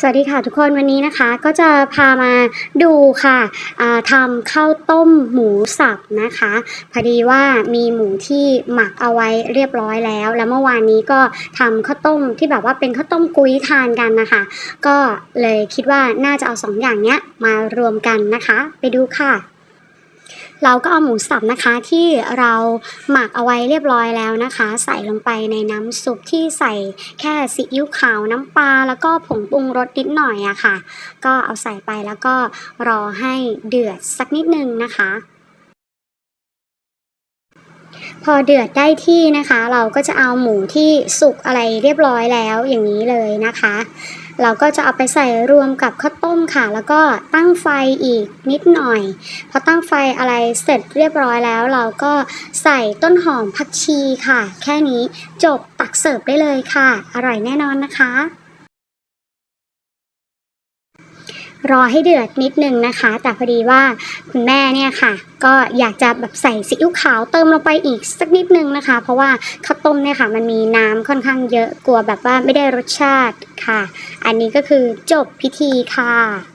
สวัสดีค่ะทุกคนวันนี้นะคะก็จะพามาดูค่ะทำข้าวต้มหมูสับนะคะ พอดีว่ามีหมูที่หมักเอาไว้เรียบร้อยแล้ว แล้วเมื่อวานนี้ก็ทำข้าวต้มที่แบบว่าเป็นข้าวต้มกุ้ยทานกันนะคะ ก็เลยคิดว่าน่าจะเอาสองอย่างเนี้ยมารวมกันนะคะ ไปดูค่ะ เราก็เอาหมูสับนะคะที่เราหมักเอาไว้เรียบร้อยแล้วนะคะ ใส่ลงไปในน้ำซุปที่ใส่แค่ซีอิ๊วขาวน้ำปลาแล้วก็ผงปรุงรสนิดหน่อยอะค่ะ ก็เอาใส่ไปแล้วก็รอให้เดือดสักนิดนึงนะคะ พอเดือดได้ที่นะคะ เราก็จะเอาหมูที่สุกอะไรเรียบร้อยแล้วอย่างนี้เลยนะคะ เราก็จะเอาไปใส่รวมกับข้าวต้มค่ะ แล้วก็ตั้งไฟอีกนิดหน่อย พอตั้งไฟอะไรเสร็จเรียบร้อยแล้ว เราก็ใส่ต้นหอมผักชีค่ะ แค่นี้จบตักเสิร์ฟได้เลยค่ะ อร่อยแน่นอนนะคะ รอให้เดือดนิดนึงนะคะ แต่พอดีว่าคุณแม่เนี่ยค่ะ ก็อยากจะแบบใส่ซีอิ๊วขาวเติมลงไปอีกสักนิดนึงนะคะ เพราะว่าข้าวต้มเนี่ยค่ะ มันมีน้ำค่อนข้างเยอะกลัวแบบว่าไม่ได้รสชาติค่ะ อันนี้ก็คือจบพิธีค่ะ